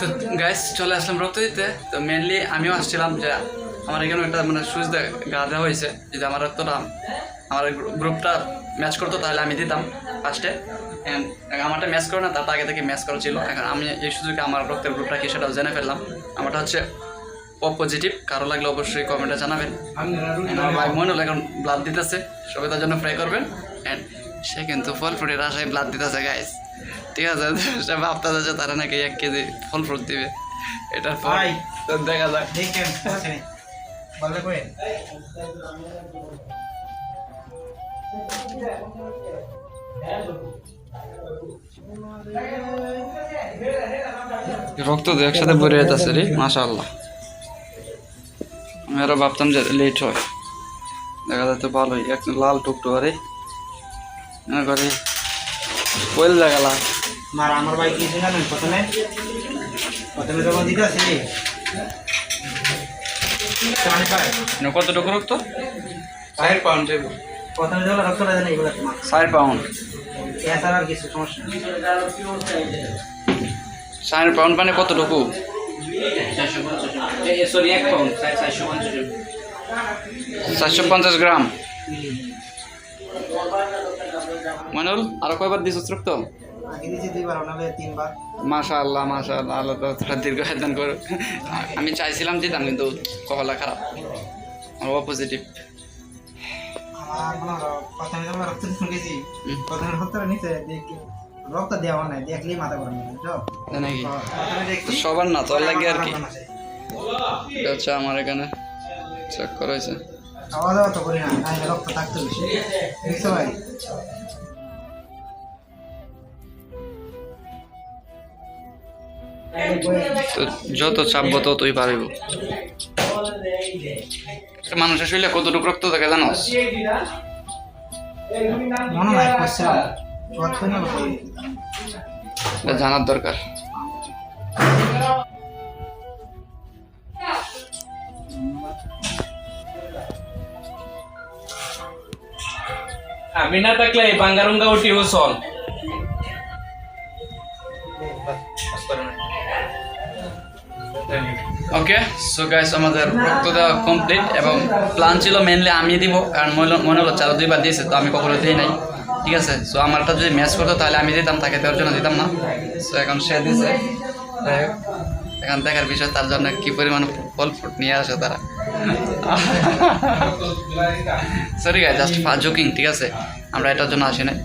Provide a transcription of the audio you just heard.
তো গাইস চলে আসলাম রক্ত দিতে তো মেনলি আমিও আসছিলাম যে আমার এখানে একটা মানে সুইচ দেওয়া হয়েছে। যদি আমার রক্তটা আমার গ্রুপটা ম্যাচ করতো, তাহলে আমি দিতাম ফার্স্টে আমারটা ম্যাচ করে না, তারটা আগে থেকে ম্যাচ করা ছিল। এখন আমি এই সুযোগে আমার রক্তের গ্রুপটা কি সেটাও জেনে ফেললাম। আমারটা হচ্ছে ও পজিটিভ কারও লাগলে অবশ্যই কমেন্টে জানাবেন। আমার ভাই মনে হলো এখন ব্লাড দিতেছে। সবাই তার জন্য প্রে করবেন। অ্যান্ড সে কিন্তু ফল ফ্রুটের আশায় ব্লাড দিতেছে গাইস ঠিক আছে সে ভাবতে যে তারা নাকি এক কেজি ফল ফ্রুট দিবে। এটার পর দেখা যাক। রক্ত তো একসাথে ভরে যেতেছে রে মাশাআল্লাহ। আমি আরও ভাবতাম যে লেট হয়। দেখা যাচ্ছে ভালোই এক লাল টুকটু আরে করে কোয়েল লাগালা। মার আমার ভাই কি জানেন প্রথমে? প্রথমে যখন দিতে আসি কতটুকু রক্ত? চার পাউন্ড প্রথমে যখন রক্তটা দেন এগুলো তোমার চার পাউন্ড এছাড়া আর কিছু সমস্যা চার পাউন্ড মানে কতটুকু? সরি এক পাউন্ড চারশো পঞ্চাশ চারশো পঞ্চাশ গ্রাম। মানুল আরও কয়বার দিছিস রক্ত আগে দিয়েছি দুইবার ওনাবে তিনবার। মাশা আল্লাহ তো তোরা দীর্ঘ হেদান করো আমি চাইছিলাম দিতাম কিন্তু কহলা খারাপ। আমার পজিটিভ আমার হলো প্রথমে যখন রক্ত দিতে গেছি হুম। প্রথমে রক্তটা নিচে দেখি রক্ত দেওয়া নাই দেখলেই মাথা গরম যায়, বুঝছ? নাকি? সবার না তোর লাগে আর কি? হচ্ছে আমার এখানে চেক করা হয়েছে। খাওয়া দাওয়া তো করি না রক্ত থাকতো বেশি। ভাই? যত চাপবো ততই পারিব মানুষের শরীরে কতটুকু রক্ত থাকে জানো? জানার দরকার। আমি না থাকলে এই বাঙ্গারুঙ্গা উঠি চল। ওকে সো গাইস আমাদের রক্ত দেওয়া কমপ্লিট এবং প্ল্যান ছিল মেনলি আমি দিব, কারণ মনে হলো চারো দুইবার দিয়েছে, তো আমি কখনো দিই নাই। ঠিক আছে? সো আমারটা যদি ম্যাচ করতো, তাহলে আমি দিতাম, তাকে দেওয়ার জন্য দিতাম না। সো এখন সে দিছে। এখন দেখার বিষয়, তার জন্য কি পরিমাণ ফল ফ্রুট নিয়ে আসে তারা। সরি গাই জাস্ট জোকিং ঠিক আছে? আমরা এটার জন্য আসি নাই।